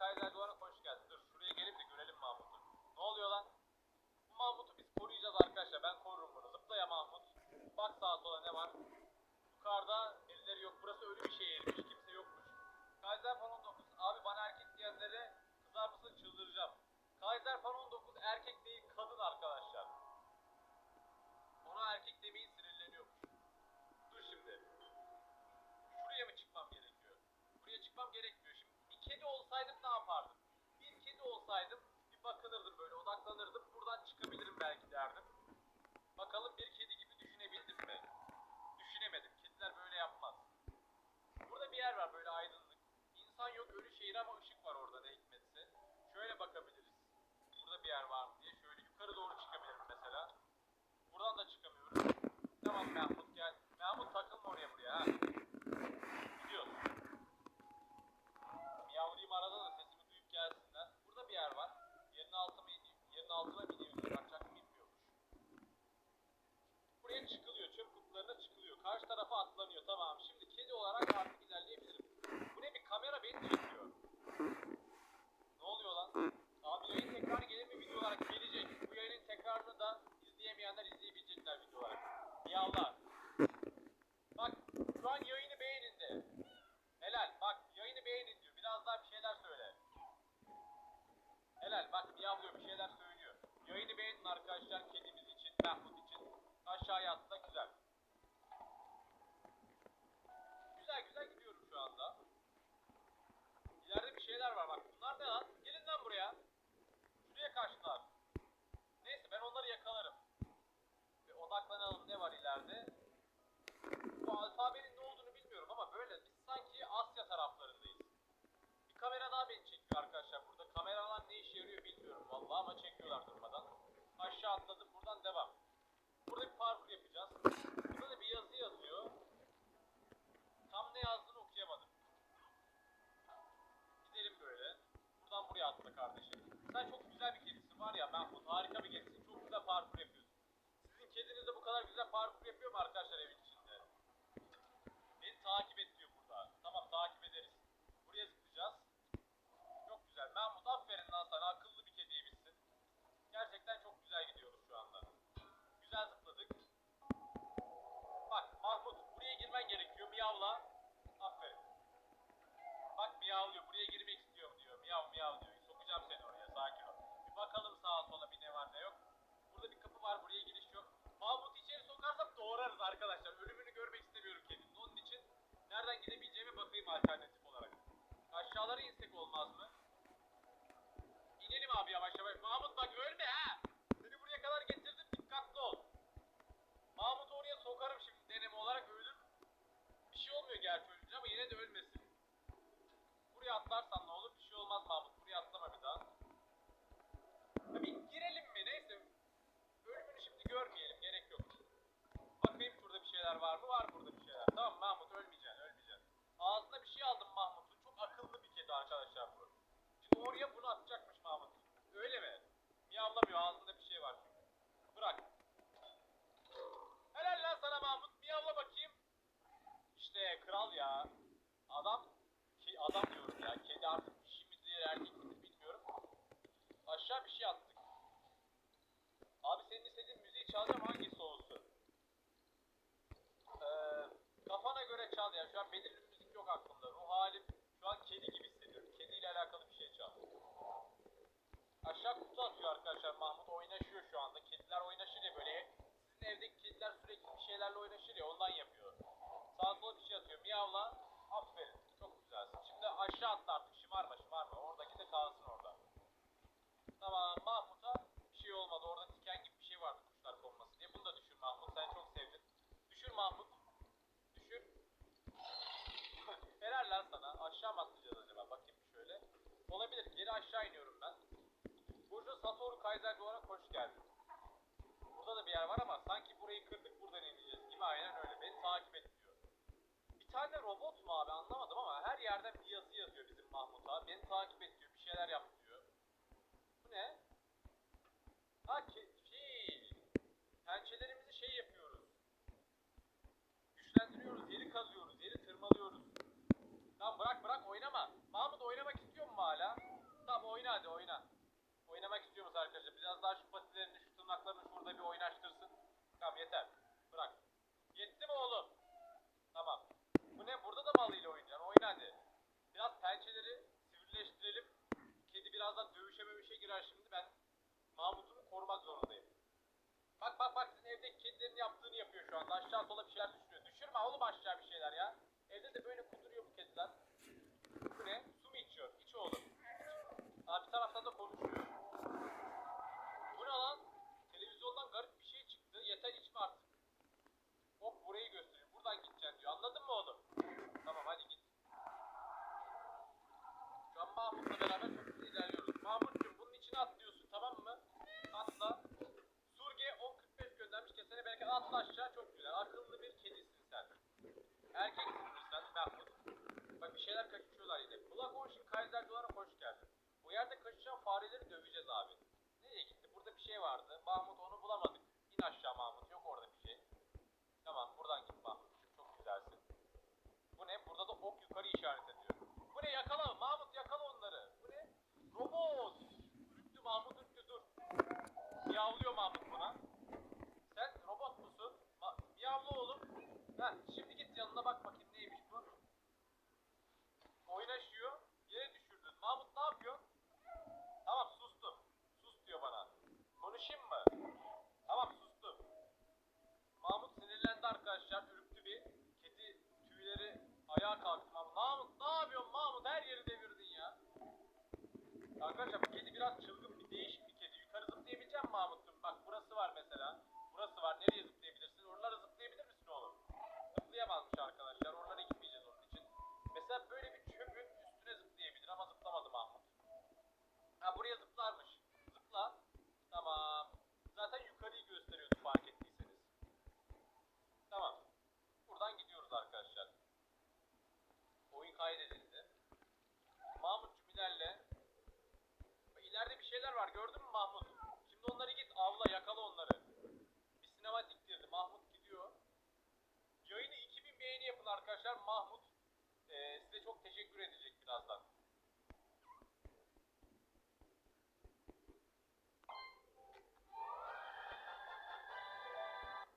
Barda Kaiser Duvar'a hoş geldin. Dur şuraya gelip de görelim Mahmut'u. Ne oluyor lan? Bu Mahmut'u biz koruyacağız arkadaşlar. Ben korurum bunu. Zıpla ya Mahmut. Bak sağa sola ne var. Yukarıda birileri yok. Burası ölü bir şehirmiş. Kimse yokmuş. Kaiser Fan 19. Abi bana erkek diyenlere kızar mısın çıldıracağım. Kaiser Fan 19 erkek değil kadın arkadaşlar. Ona erkek demeyi olsaydım ne yapardım? Bir kedi olsaydım bir bakınırdım böyle odaklanırdım. Buradan çıkabilirim belki derdim. Bakalım bir kedi gibi düşünebildim mi? Düşünemedim. Kediler böyle yapmaz. Burada bir yer var böyle aydınlık. İnsan yok ölü şehir ama ışık var orada ne hikmetse. Şöyle bakabiliriz. Burada bir yer var mı diye. Şöyle yukarı doğru çıkabilirim mesela. Buradan da çıkamıyorum. Tamam Mahmut gel. Mahmut takılma oraya buraya ha. Atlanıyor. Tamam. Şimdi kedi olarak artık ilerleyebilirim. Bu ne bir kamera beni çekiyor. Ne oluyor lan? Abi yayın tekrarı gelir mi video olarak? Gelecek. Bu yayının tekrarını da izleyemeyenler izleyebilecekler video olarak. Miyavlar. Bak şu an yayını beğenin de. Helal bak yayını beğenin diyor. Biraz daha bir şeyler söyle. Helal bak miyavlıyor bir şeyler söylüyor. Yayını beğenin arkadaşlar kedimiz için, Mahmut için. Aşağıya atla güzel. Güzel güzel gidiyorum şu anda. İleride bir şeyler var bak. Bunlar ne lan? Gelin lan buraya. Şuraya kaçtılar. Neyse ben onları yakalarım. Ve odaklanalım ne var ileride. Bu alfabenin ne olduğunu bilmiyorum ama böyle biz sanki Asya taraflarındayız. Bir kamera daha beni çekiyor arkadaşlar burada. Kameralar ne işe yarıyor bilmiyorum vallahi ama çekiyorlar durmadan. Aşağı atladım buradan devam. Burada bir parkur yapacağız. Burada da bir yazı yazıyor. Tam ne yazdığını okuyamadım. Gidelim böyle. Buradan buraya atla kardeşim. Sen çok güzel bir kedisin var ya Mahmut harika bir kedisin. Çok güzel parkur yapıyorsun. Sizin kediniz de bu kadar güzel parkur yapıyor mu arkadaşlar evin içinde? Beni takip et diyor burada. Tamam takip ederiz. Buraya zıplayacağız. Çok güzel. Mahmut aferin lan sana. Akıllı bir kediymişsin. Gerçekten çok güzel gidiyoruz şu anda. Güzel zıpladık. Bak Mahmut buraya girmen gerekiyor. Miyavla. Aferin. Bak miyavlıyor. Buraya girmek istiyorum diyor. Miyav miyav diyor. Sokacağım seni oraya. Sakin ol. Bir bakalım sağa sola bir ne var ne yok. Burada bir kapı var. Buraya giriş yok. Mahmut içeri sokarsam doğrarız arkadaşlar. Ölümünü görmek istemiyorum kedinin. Onun için nereden gidebileceğime bakayım alternatif olarak. Aşağılara insek olmaz mı? İnelim abi yavaş yavaş. Mahmut bak ölme ha. Seni buraya kadar getirdim. Dikkatli ol. Mahmut'u oraya sokarım şimdi deneme olarak ölür. Bir şey olmuyor gerçi ölünce ama yine de ölmesin. Buraya atlarsan ne olur? Bir şey olmaz Mahmut. Buraya atlama bir daha. Tabii girelim mi? Neyse. Ölümünü şimdi görmeyelim. Gerek yok. Bakayım şurada bir şeyler var mı? Var burada bir şeyler. Tamam Mahmut ölmeyeceksin. Ölmeyeceksin. Ağzına bir şey aldım Mahmut'un. Çok akıllı bir kedi arkadaşlar bu. Şimdi oraya bunu atacakmış Mahmut. Öyle mi? Miyavlamıyor. Ağzında bir şey var çünkü. Bırak. Helal lan sana Mahmut. Miyavla bakayım. İşte kral ya. Adam ki adam diyorum ya. Kedi artık dişi midir erkek midir bilmiyorum. Aşağı bir şey attık. Abi senin istediğin müziği çalacağım hangisi olsun? Ee, kafana göre çal ya. Şu an belirli bir müzik yok aklımda. Ruh halim şu an kedi gibi hissediyorum. Kediyle alakalı bir şey çal. Aşağı kutu atıyor arkadaşlar. Mahmut oynaşıyor şu anda. Kediler oynaşır ya böyle. Sizin evdeki kediler sürekli bir şeylerle oynaşır ya ondan yapıyor. Sağa sola bir şey atıyor. Miyavla. Aferin. Çok güzelsin. Şimdi aşağı atla. aşağı iniyorum ben. Burcu Satoru Kaiser olarak hoş geldin. Burada da bir yer var ama sanki burayı kırdık buradan ineceğiz gibi aynen öyle. Beni takip et diyor. Bir tane robot mu abi anlamadım ama her yerden bir yazı yazıyor bizim Mahmut abi. Beni takip et diyor. Bir şeyler yap diyor. Bu ne? Ha ki, şey. Pençelerimizi şey yapıyoruz. Güçlendiriyoruz. Yeri kazıyoruz. Yeri tırmalıyoruz. Lan bırak bırak oynama. Mahmut oyna hadi oyna. Oynamak istiyoruz arkadaşlar. Biraz daha şu patilerini, şu tırnaklarını şurada bir oynaştırsın. Tamam yeter. Bırak. Yetti mi oğlum? küfür birazdan.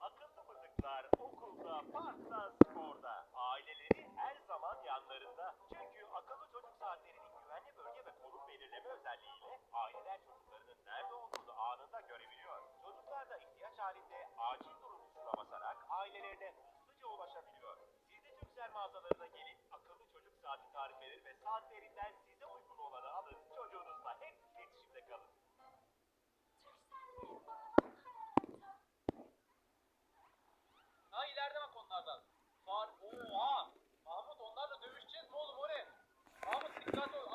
Akıllı mızıklar okulda, parkta, sporda. Aileleri her zaman yanlarında. Çünkü akıllı çocuk saatlerinin güvenli bölge ve konum belirleme özelliğiyle aileler çocuklarının nerede olduğunu anında görebiliyor. Çocuklar da ihtiyaç halinde acil durum tuşuna basarak ailelerine hızlıca ulaşabiliyor. Siz de Türksel mağazalarına gelin saatlerinden size uygun olanı alın. Çocuğunuzla hep iletişimde kalın. Ha ileride bak onlardan. Far, oha. Mahmut onlarla dövüşeceğiz mi oğlum o ne? Mahmut dikkat ol.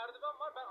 merdiven var. Ben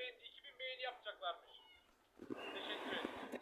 Tam yayını beğendi. 2000 beğeni yapacaklarmış. Teşekkür ederim.